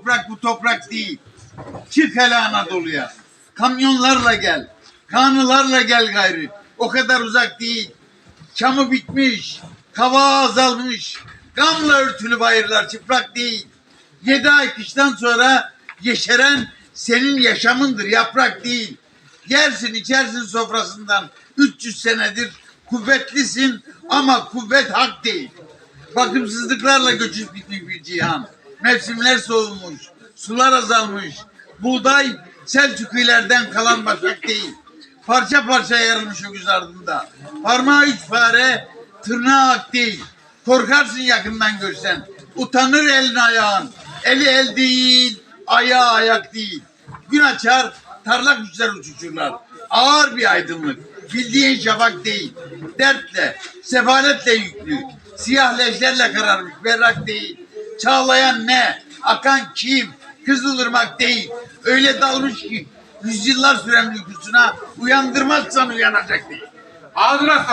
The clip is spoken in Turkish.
toprak bu toprak değil. Çık hele Anadolu'ya. Kamyonlarla gel. Kanılarla gel gayrı. O kadar uzak değil. Çamı bitmiş. Kava azalmış. Gamla örtülü bayırlar çıplak değil. Yedi ay kıştan sonra yeşeren senin yaşamındır yaprak değil. Yersin içersin sofrasından 300 senedir kuvvetlisin ama kuvvet hak değil. Bakımsızlıklarla göçüp gitmiş bir cihan. Mevsimler soğumuş, sular azalmış. Buğday Selçuklilerden kalan başak değil. Parça parça yarılmış öküz ardında. Parmağı üç fare, tırnağı ak değil. Korkarsın yakından görsen. Utanır elin ayağın. Eli el değil, ayağı ayak değil. Gün açar, tarla kuşlar uçuşurlar. Ağır bir aydınlık. Bildiğin şafak değil. Dertle, sefaletle yüklü. Siyah leşlerle kararmış, berrak değil. Çağlayan ne? Akan kim? Kızılırmak değil. Öyle dalmış ki yüzyıllar süren uykusuna uyandırmazsan uyanacak değil. Ağzına.